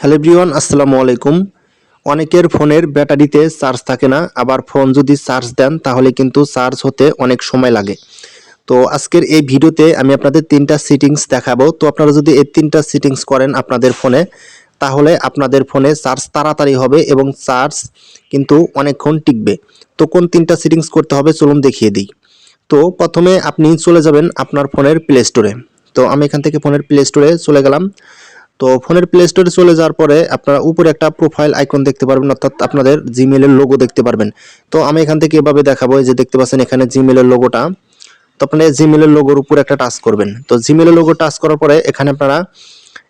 Hello everyone, আসসালামু আলাইকুম। অনেকের ফোনের ব্যাটারিতে চার্জ থাকে না, আবার ফোন যদি চার্জ দেন তাহলে কিন্তু চার্জ হতে অনেক সময় লাগে। তো আজকের এই ভিডিওতে আমি আপনাদের তিনটা সিটিংস দেখাবো। তো আপনারা যদি এই তিনটা সিটিংস করেন আপনাদের ফোনে, তাহলে আপনাদের ফোনে চার্জ তাড়াতাড়ি হবে এবং চার্জ কিন্তু অনেকক্ষণ টিকবে। তো কোন তিনটা সিটিংস করতে হবে চলুন দেখিয়ে দিই। তো প্রথমে আপনি চলে যাবেন আপনার ফোনের প্লে স্টোরে তো আমি এখান থেকে ফোনের প্লে স্টোরে চলে গেলাম। তো ফোনের প্লে স্টোরে চলে যাওয়ার পরে আপনারা উপরে একটা প্রোফাইল আইকন দেখতে পারবেন, অর্থাৎ আপনাদের জিমেলের লোগো দেখতে পারবেন। তো আমি এখান থেকে এভাবে দেখাবো যে দেখতে পাচ্ছেন এখানে জিমেলের লোগোটা তো আপনারা জিমেলের লোগোর উপর একটা টাচ করবেন। তো জিমেলের লোগো টাচ করার পরে এখানে আপনারা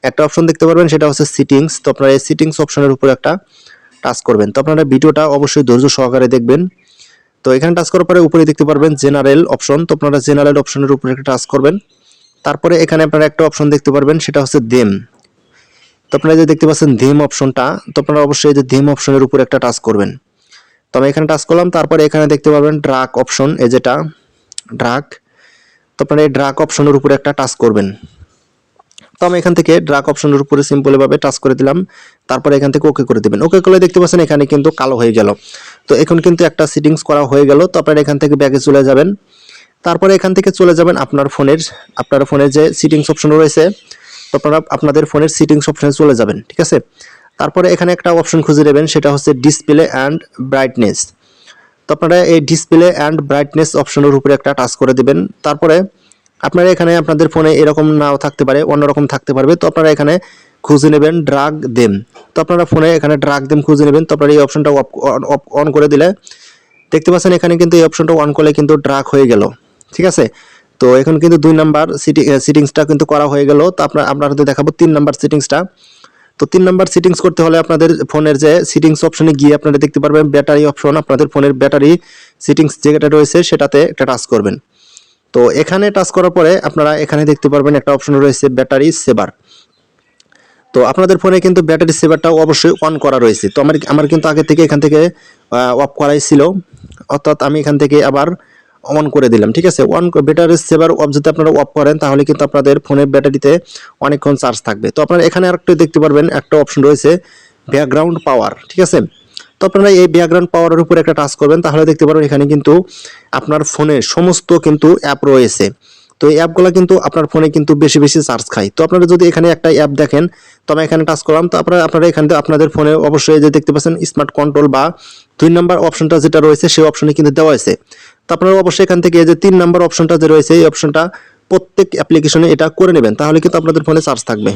একটা অপশন দেখতে পারবেন, সেটা হচ্ছে সিটিংস তো আপনারা এই সিটিংস অপশনের উপর একটা টাচ করবেন। তো আপনারা ভিডিওটা অবশ্যই ধৈর্য সহকারে দেখবেন। তো এখানে টাচ করার পরে উপরে দেখতে পারবেন জেনারেল অপশন তো আপনারা জেনারেল অপশনের উপরে একটা টাচ করবেন। তারপরে এখানে আপনারা একটা অপশন দেখতে পারবেন, সেটা হচ্ছে দেম তো আপনারা যে দেখতে পাচ্ছেন ধেম অপশনটা, তো আপনারা অবশ্যই যে ধিম অপশনের উপর একটা টাচ করবেন। তো আমি এখানে টাচ করলাম, তারপরে এখানে দেখতে পাবেন ড্রাক অপশন, এই যেটা ড্রাক তো আপনারা এই ড্রাক অপশনের উপরে একটা টাচ করবেন। তো আমি এখান থেকে ড্রাক অপশনের উপরে সিম্পল ভাবে টাচ করে দিলাম, তারপরে এখান থেকে ওকে করে দিবেন। ওকে করলে দেখতে পাচ্ছেন এখানে কিন্তু কালো হয়ে গেল। তো এখন কিন্তু একটা সিটিংস করা হয়ে গেল, তো আপনারা এখান থেকে ব্যাগে চলে যাবেন। তারপরে এখান থেকে চলে যাবেন আপনার ফোনের আপনার ফোনের যে সিটিংস অপশন রয়েছে তো আপনারা আপনাদের ফোনের সিটিংস অপশনে চলে যাবেন, ঠিক আছে? তারপরে এখানে একটা অপশন খুঁজে নেবেন, সেটা হচ্ছে ডিসপ্লে অ্যান্ড ব্রাইটনেস তো আপনারা এই ডিসপ্লে অ্যান্ড ব্রাইটনেস অপশনের উপরে একটা টাচ করে দেবেন। তারপরে আপনারা এখানে আপনাদের ফোনে এরকম নাও থাকতে পারে, অন্যরকম থাকতে পারবে। তো আপনারা এখানে খুঁজে নেবেন ড্রাগ দেম তো আপনারা ফোনে এখানে ড্রাগ দেম খুঁজে নেবেন। তো আপনারা এই অপশনটা অন করে দিলে দেখতে পাচ্ছেন এখানে কিন্তু এই অপশনটা অন করলে কিন্তু ড্রাগ হয়ে গেল, ঠিক আছে? তো এখন কিন্তু দুই নাম্বার সিটি সিটিংসটা কিন্তু করা হয়ে গেল। তো আপনার আপনাদের দেখাবো তিন নাম্বার সিটিংসটা তো তিন নাম্বার সিটিংস করতে হলে আপনাদের ফোনের যে সিটিংস অপশনে গিয়ে আপনারা দেখতে পারবেন ব্যাটারি অপশন আপনাদের ফোনের ব্যাটারি সিটিংস যেটা রয়েছে সেটাতে একটা টাচ করবেন। তো এখানে টাচ করার পরে আপনারা এখানে দেখতে পারবেন একটা অপশন রয়েছে ব্যাটারি সেভার তো আপনাদের ফোনে কিন্তু ব্যাটারি সেভারটাও অবশ্যই অন করা রয়েছে। তো আমার আমার কিন্তু আগে থেকে এখান থেকে অফ করাই ছিল। অর্থাৎ আমি এখান থেকে আবার অন করে দিলাম, ঠিক আছে? অন ব্যাটারি সেভার অফ যদি আপনারা অফ করেন, তাহলে কিন্তু আপনাদের ফোনের ব্যাটারিতে অনেকক্ষণ চার্জ থাকবে। তো আপনারা এখানে আরেকটা দেখতে পারবেন, একটা অপশন রয়েছে ব্যাকগ্রাউন্ড পাওয়ার ঠিক আছে? তো আপনারা এই ব্যাকগ্রাউন্ড পাওয়ারের উপর একটা টাচ করবেন, তাহলে দেখতে পারবেন এখানে কিন্তু আপনার ফোনে সমস্ত কিন্তু অ্যাপ রয়েছে। তো এই অ্যাপগুলো কিন্তু আপনার ফোনে কিন্তু বেশি বেশি চার্জ খায়। তো আপনারা যদি এখানে একটা অ্যাপ দেখেন, তো আমি এখানে টাচ করলাম, তো আপনারা আপনারা এখানে আপনাদের ফোনে অবশ্যই যে দেখতে পাচ্ছেন স্মার্ট কন্ট্রোল বা দুই নম্বর অপশনটা যেটা রয়েছে, সেই অপশনে কিন্তু দেওয়া হয়েছে। তো অবশ্যই এখান থেকে যে তিন নাম্বার অপশনটা যে রয়েছে, এই অপশনটা প্রত্যেক অ্যাপ্লিকেশনে এটা করে নেবেন। তাহলে কিন্তু আপনাদের ফোনে চার্জ থাকবে।